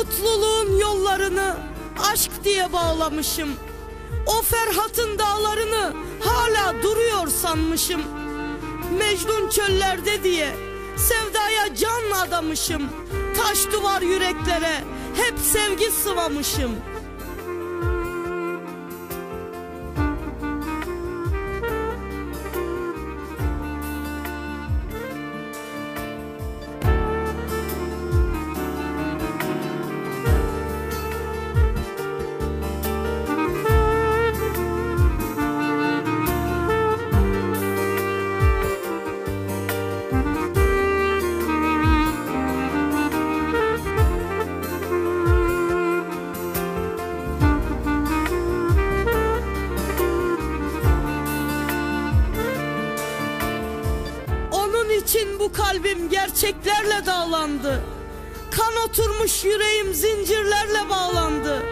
Mutluluğun yollarını aşk diye bağlamışım. O Ferhat'ın dağlarını hala duruyor sanmışım. Mecnun çöllerde diye sevdaya can adamışım. Taş duvar yüreklere hep sevgi sıvamışım.'' İçin bu kalbim gerçeklerle dağlandı. Kan oturmuş yüreğim zincirlerle bağlandı.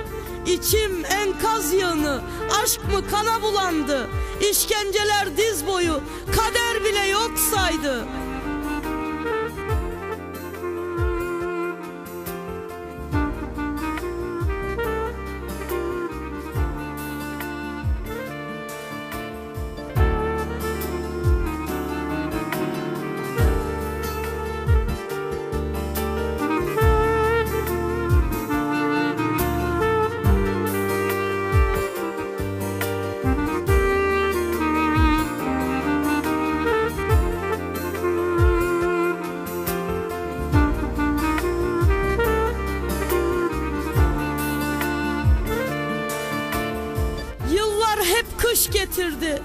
İçim enkaz yığını, aşk mı kana bulandı. İşkenceler diz boyu, kader bile yok saydı. Hep kış getirdi.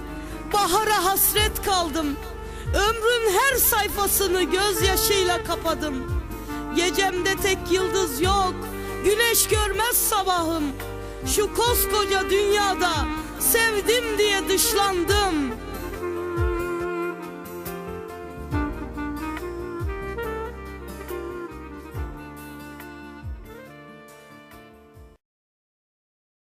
Bahara hasret kaldım. Ömrün her sayfasını gözyaşıyla kapadım. Gecemde tek yıldız yok. Güneş görmez sabahım. Şu koskoca dünyada sevdim diye dışlandım.